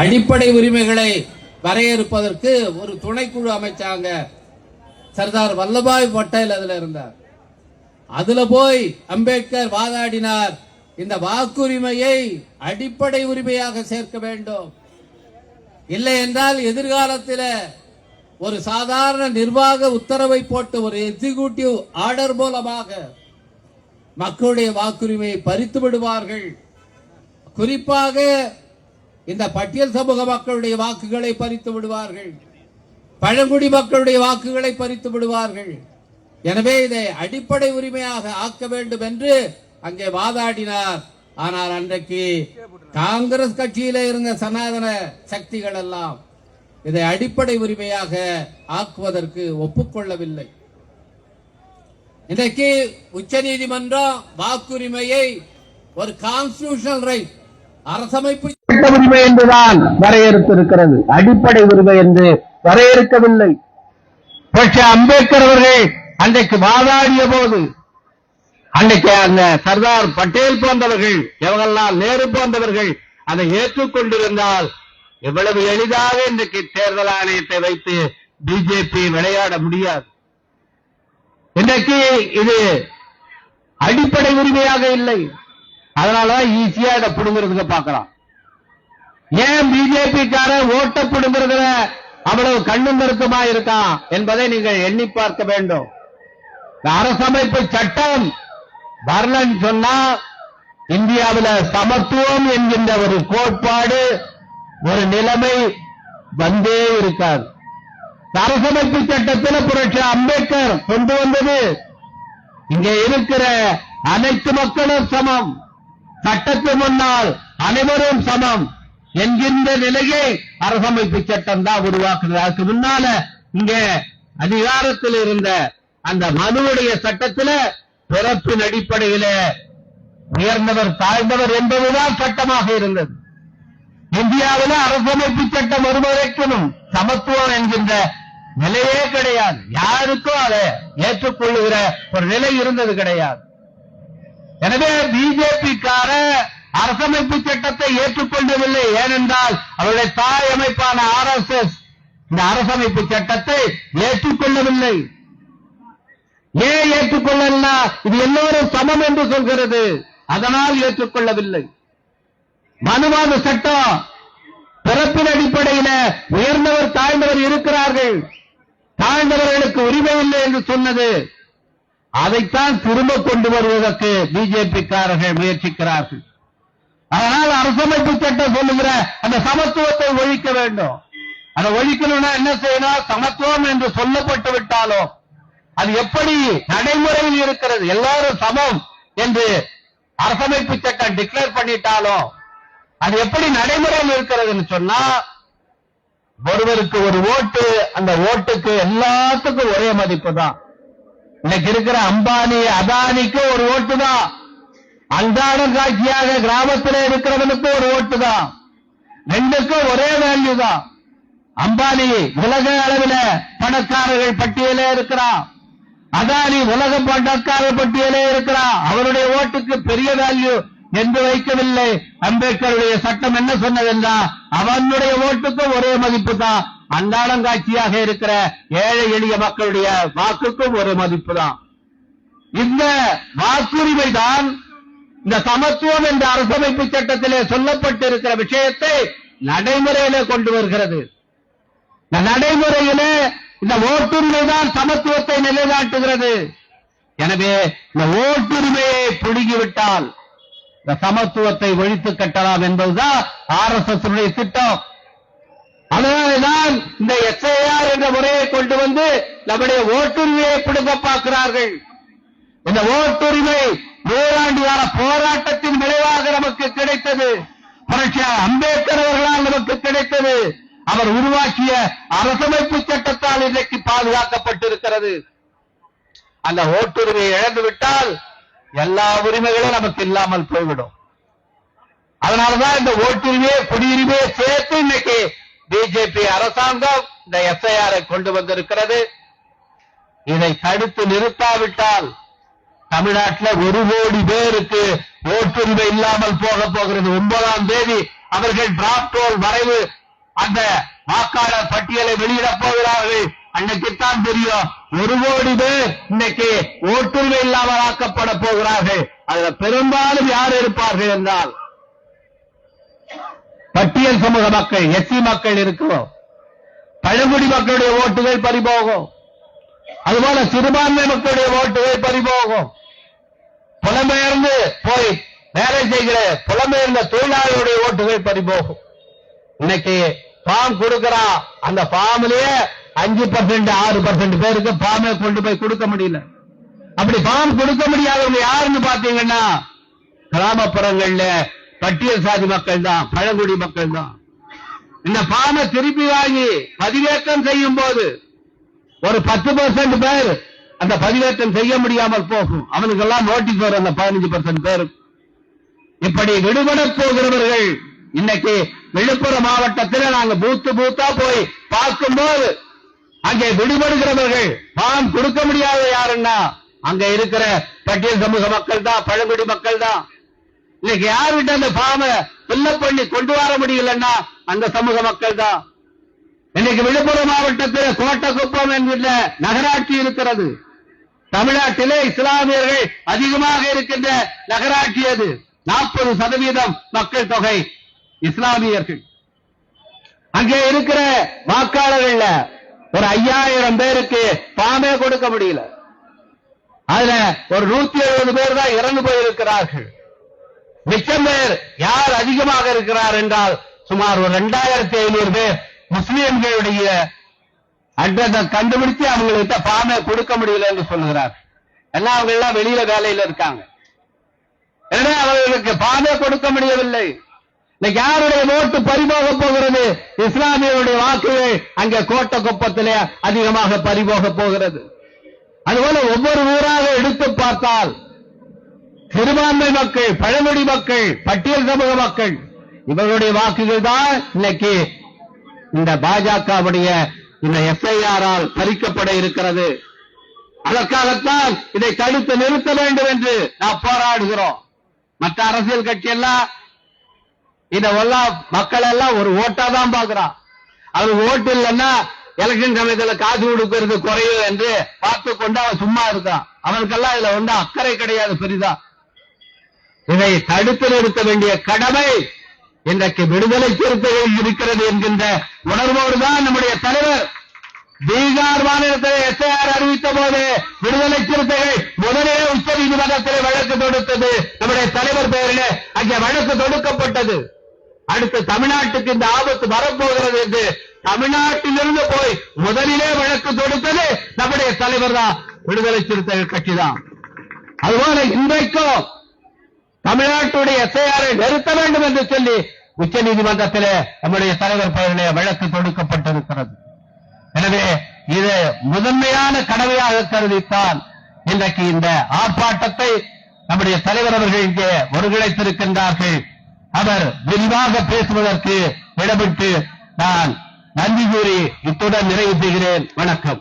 அடிப்படை உரிமைகளை வரையறுப்பதற்கு ஒரு துணைக்குழு அமைச்சாங்க. சர்தார் வல்லபாய் பட்டேல் அதுல இருந்தார். அதுல போய் அம்பேத்கர் வாதாடினார். இந்த வாக்குரிமையை அடிப்படை உரிமையாக சேர்க்க வேண்டும். இல்லை என்றால் எதிர்காலத்தில் ஒரு சாதாரண நிர்வாக உத்தரவை போட்டு ஒரு எக்ஸிகூட்டிவ் ஆர்டர் மூலமாக மக்களுடைய வாக்குரிமையை பறித்து விடுவார்கள். குறிப்பாக இந்த பட்டியல் சமூக மக்களுடைய வாக்குகளை பறித்து விடுவார்கள். பழங்குடி மக்களுடைய வாக்குகளை பறித்து விடுவார்கள். எனவே இதை அடிப்படை உரிமையாக ஆக்க வேண்டும் என்று அங்கே வாதாடினார். ஆனால் அன்றைக்கு காங்கிரஸ் கட்சியில இருந்த சனாதன சக்திகள் எல்லாம் இதை அடிப்படை உரிமையாக ஆக்குவதற்கு ஒப்புக்கொள்ளவில்லை. இன்றைக்கு உச்சநீதிமன்றம் வாக்குரிமையை ஒரு கான்ஸ்டியூஷனல் ரைட் அரசமைப்பு சட்ட உரிமை என்றுதான் வரையறுத்திருக்கிறது. அடிப்படை உரிமை என்று வரையறுக்கவில்லை. புரட்சி அம்பேத்கர் அவர்கள் அன்றைக்கு வாதாடிய போது அன்றைக்கு அந்த சர்தார் பட்டேல் போன்றவர்கள் எவங்கெல்லாம் நேரு போன்றவர்கள் அதை ஏற்றுக்கொண்டிருந்தால் எவ்வளவு எளிதாக இன்றைக்கு தேர்தல் ஆணையத்தை வைத்து பிஜேபி விளையாட முடியாது. இன்றைக்கு இது அடிப்படை உரிமையாக இல்லை. அதனாலதான் ஈஸியா இதை பிடுங்கிறதுக்கு பார்க்கலாம். ஏன் பிஜேபி காரன் ஓட்ட பிடுங்கிறதுல அவ்வளவு கண்ணும் நெருக்கமா இருக்கான் என்பதை நீங்கள் எண்ணி பார்க்க வேண்டும். அரசமைப்பு சட்டம் வரலன்னு சொன்னா இந்தியாவில் சமத்துவம் என்கின்ற ஒரு கோட்பாடு ஒரு நிலைமை வந்தே இருக்காது. அரசமைப்பு சட்டத்தில் புரட்சி அம்பேத்கர் கொண்டு வந்தது. இங்க இருக்கிற அனைத்து மக்களும் சமம். சட்டத்து முன்னால் அனைவரும் சமம். என்கின்ற நிலையை அரசமைப்பு சட்டம் தான் உருவாக்குது. அதுக்கு முன்னால இங்க அதிகாரத்தில் இருந்த அந்த மனுவுடைய சட்டத்துல பிறப்பின் அடிப்படையில உயர்ந்தவர் தாழ்ந்தவர் என்பதுதான் சட்டமாக இருந்தது. இந்தியாவில் அரசமைப்பு சட்டம் வருவதற்கும் சமத்துவம் என்கின்ற நிலையே கிடையாது. யாருக்கும் அதை ஏற்றுக்கொள்ளுகிற ஒரு நிலை இருந்தது கிடையாது. எனவே பிஜேபிக்கார அரசமைப்பு சட்டத்தை ஏற்றுக்கொள்ளவில்லை. ஏனென்றால் அவருடைய தாய் அமைப்பான ஆர் எஸ் எஸ் இந்த அரசமைப்பு சட்டத்தை ஏற்றுக்கொள்ளவில்லை. ஏன் ஏற்றுக்கொள்ளலா இது எல்லோரும் சமம் என்று சொல்கிறது. அதனால் ஏற்றுக்கொள்ளவில்லை. மனுவாத சட்டம் பிறப்பின் அடிப்படையில உயர்ந்தவர் தாழ்ந்தவர் இருக்கிறார்கள். தாழ்ந்தவர்களுக்கு உரிமை இல்லை என்று சொன்னது. அதைத்தான் திரும்ப கொண்டு வருவதற்கு பிஜேபி காரர்கள் முயற்சிக்கிறார்கள். அதனால் அரசமைப்பு சட்டம் சொல்லுகிற அந்த சமத்துவத்தை ஒழிக்க வேண்டும். அதை ஒழிக்கணும்னா என்ன செய்யணும்? சமத்துவம் என்று சொல்லப்பட்டு விட்டாலும் அது எப்படி நடைமுறையில் இருக்கிறது? எல்லாரும் சமம் என்று அரசமைப்பு சட்டம் டிக்ளேர் பண்ணிட்டாலும் அது எப்படி நடைமுறையில் இருக்கிறதுன்னு சொன்னா ஒருவருக்கு ஒரு ஓட்டு அந்த ஓட்டுக்கு எல்லாத்துக்கும் ஒரே மதிப்பு தான். இன்னைக்கு இருக்கிற அம்பானி அதானிக்கு ஒரு ஓட்டு தான். அன்றாட காட்சியாக கிராமத்தில் இருக்கிறவனுக்கு ஒரு ஓட்டு தான். ரெண்டுக்கும் ஒரே வேல்யூ தான். அம்பானி உலக அளவில் பணக்காரர்கள் பட்டியலே இருக்கிறான். அதானி உலக பணக்காரர் பட்டியலே இருக்கிறான். அவருடைய ஓட்டுக்கு பெரிய வேல்யூ என்று வைக்கவில்லை. அம்பேத்கருடைய சட்டம் என்ன சொன்னதென்றா அவனுடைய ஓட்டுக்கும் ஒரே மதிப்பு தான். அன்றாடம் காட்சியாக இருக்கிற ஏழை எளிய மக்களுடைய வாக்குக்கும் ஒரு மதிப்பு தான். இந்த வாக்குரிமை தான் இந்த சமத்துவம் என்ற அரசமைப்பு சட்டத்திலே சொல்லப்பட்டிருக்கிற விஷயத்தை நடைமுறையிலே கொண்டு வருகிறது. இந்த நடைமுறையிலே இந்த ஓட்டுரிமை தான் சமத்துவத்தை நிலைநாட்டுகிறது. எனவே இந்த ஓட்டுரிமையை புழுகிவிட்டால் இந்த சமத்துவத்தை ஒழித்து கட்டலாம் என்பதுதான் ஆர் எஸ் எஸ் திட்டம். அதனால்தான் இந்த எஸ்ஐஆர் என்ற முறையை கொண்டு வந்து நம்முடைய ஓட்டுரிமையை பிடுங்க பார்க்கிறார்கள் இந்த ஓட்டுரிமை நூறாண்டு கால போராட்டத்தின் விளைவாக நமக்கு கிடைத்தது. புரட்சி அம்பேத்கர் அவர்களால் நமக்கு கிடைத்தது. அவர் உருவாக்கிய அரசமைப்பு சட்டத்தால் இன்றைக்கு பாதுகாக்கப்பட்டிருக்கிறது. அந்த ஓட்டுரிமையை இழந்துவிட்டால் எல்லா உரிமைகளும் நமக்கு இல்லாமல் போய்விடும். அதனாலதான் இந்த ஓட்டுரிமையை குடியுரிமையை சேர்த்து இன்னைக்கு பிஜேபி அரசாங்கம் இந்த எஸ்ஐஆரை கொண்டு வந்திருக்கிறது. இதை தடுத்து நிறுத்தாவிட்டால் தமிழ்நாட்டில் ஒரு கோடி பேருக்கு ஓட்டுரிமை இல்லாமல் போக போகிறது. ஒன்பதாம் தேதி அவர்கள் டிராப்டோல் வரைவு அந்த வாக்காளர் பட்டியலை வெளியிடப் போகிறார்கள். அன்னைக்குத்தான் தெரியும். ஒரு கோடி பேர் இன்னைக்கு ஓட்டுரிமை இல்லாமல் ஆக்கப்பட போகிறார்கள். அதுல பெரும்பாலும் யார் இருப்பார்கள் என்றால் பட்டியல் சமூக மக்கள் எஸ்சி மக்கள் இருக்கிறோம். பழங்குடி மக்களுடைய ஓட்டுகள் பறிபோகும். அதுபோல சிறுபான்மை மக்களுடைய ஓட்டுகள் பறிபோகும். புலம்பெயர்ந்து போய் வேலை செய்கிற புலம்பெயர்ந்த தொழிலாளர்களுடைய ஓட்டுகள் பறிபோகும். இன்னைக்கு ஃபார்ம் கொடுக்கறா அந்த ஃபார்ம்லயே அஞ்சு பர்சன்ட் ஆறு பர்சன்ட் பேருக்கு ஃபார்மே கொண்டு போய் கொடுக்க முடியல. அப்படி ஃபார்ம் கொடுக்க முடியாதவங்க யாருன்னு பாத்தீங்கன்னா கிராமப்புறங்கள்ல பட்டியல் சாதி மக்கள் தான் பழங்குடி மக்கள் தான் இந்த ஃபார்மை திருப்பி வாங்கி பதிவேற்றம் செய்யும் போது ஒரு பத்து பர்சன்ட் பேர் அந்த பதிவேற்றம் செய்ய முடியாமல் போகும். அவனுக்கெல்லாம் நோட்டீஸ் வரும் அந்த பதினஞ்சு பர்சன்ட் பேர். இப்படி விடுபட போகிறவர்கள் இன்னைக்கு விழுப்புரம் மாவட்டத்தில் நாங்க பூத்து பூத்தா போய் பார்க்கும்போது அங்கே விடுபடுகிறவர்கள் பான் கொடுக்க முடியாத யாருன்னா அங்க இருக்கிற பட்டியல் சமூக மக்கள் தான் பழங்குடி மக்கள் தான். இன்னைக்கு யாருகிட்ட அந்த பாம ஃபில்லப் பண்ணி கொண்டு வர முடியலன்னா அந்த சமூக மக்கள் தான். இன்னைக்கு விழுப்புரம் மாவட்டத்தில் கோட்டக்குப்பம் என்கிற நகராட்சி இருக்கிறது. தமிழ்நாட்டிலே இஸ்லாமியர்கள் அதிகமாக இருக்கின்ற நகராட்சி அது நாற்பது சதவீதம் மக்கள் தொகை இஸ்லாமியர்கள். அங்கே இருக்கிற வாக்காளர்கள்ல ஒரு ஐயாயிரம் பேருக்கு பாமே கொடுக்க முடியல. அதுல ஒரு நூத்தி எழுபது பேர் தான் இறந்து போயிருக்கிறார்கள். மிச்சம் பேர் யார் அதிகமாக இருக்கிறார் என்றால் சுமார் ஒரு ரெண்டாயிரத்தி ஐநூறு பேர் முஸ்லிம்களுடைய அட்ரஸை கண்டுபிடிச்சு அவங்கள்ட்ட பாமே கொடுக்க முடியல என்று சொல்லுகிறார். எல்லாம் அவங்க எல்லாம் வெளியில வேலையில இருக்காங்க. எனவே அவர்களுக்கு பாமே கொடுக்க முடியவில்லை. இன்னைக்கு யாருடைய ஓட்டு பறிபோக போகிறது? இஸ்லாமியருடைய வாக்குகள் அங்கே கோட்டை குப்பத்திலே அதிகமாக பறிபோக போகிறது. அதுபோல ஒவ்வொரு ஊராக எடுத்து பார்த்தால் சிறுபான்மை மக்கள் பழமொழி மக்கள் பட்டியல் சமூக மக்கள் இவர்களுடைய வாக்குகள் தான் இன்னைக்கு இந்த பாஜகவுடைய இந்த எஸ்ஐஆரால் பறிக்கப்பட இருக்கிறது. அதற்காகத்தான் இதை தடுத்து நிறுத்த வேண்டும் என்று நாம் போராடுகிறோம். மற்ற அரசியல் கட்சி எல்லாம் இதெல்லாம் மக்கள் எல்லாம் ஒரு ஓட்டா தான் பாக்குறான் அவர் ஓட்டு இல்லைன்னா எலெக்ஷன் சமயத்துல காசு கொடுக்கிறது குறையும் என்று பார்த்து கொண்டு அவன் சும்மா இருக்கான். அவனுக்கெல்லாம் இதுல வந்து அக்கறை கிடையாது பெரிதா. இதை தடுத்து நிறுத்த வேண்டிய கடமை இன்றைக்கு விடுதலை சிறுத்தைகள் இருக்கிறது என்கின்ற உணர்வோடு தான் நம்முடைய தலைவர் பீகார் மாநிலத்தில் எஸ்ஐஆர் அறிவித்த போது விடுதலை சிறுத்தைகள் முதலே உச்ச நீதிமன்றத்தில் வழக்கு தொடுத்தது. நம்முடைய தலைவர் பெயரிலே அங்கே வழக்கு தொடுக்கப்பட்டது. அடுத்து தமிழ்நாட்டுக்கு இந்த ஆபத்து வரப்போகிறது என்று தமிழ்நாட்டிலிருந்து போய் முதலிலே வழக்கு தொடுத்தது நம்முடைய தலைவர் தான். விடுதலை சிறுத்தைகள் கட்சி தான். அதுபோல இன்றைக்கும் தமிழ்நாட்டுடைய எஸ்ஐஆரை நிறுத்த வேண்டும் என்று சொல்லி உச்ச நீதிமன்றத்திலே நம்முடைய தலைவர் பெயரிலே வழக்கு தொடுக்கப்பட்டிருக்கிறது. எனவே இது முதன்மையான கடமையாக கருதித்தான் இன்றைக்கு இந்த ஆர்ப்பாட்டத்தை நம்முடைய தலைவர் அவர்கள் இங்கே ஒருங்கிணைத்திருக்கின்றார்கள். அவர் விரிவாக பேசுவதற்கு இடமிட்டு நான் நன்றி கூறி இத்துடன் நிறைவு செய்கிறேன். வணக்கம்.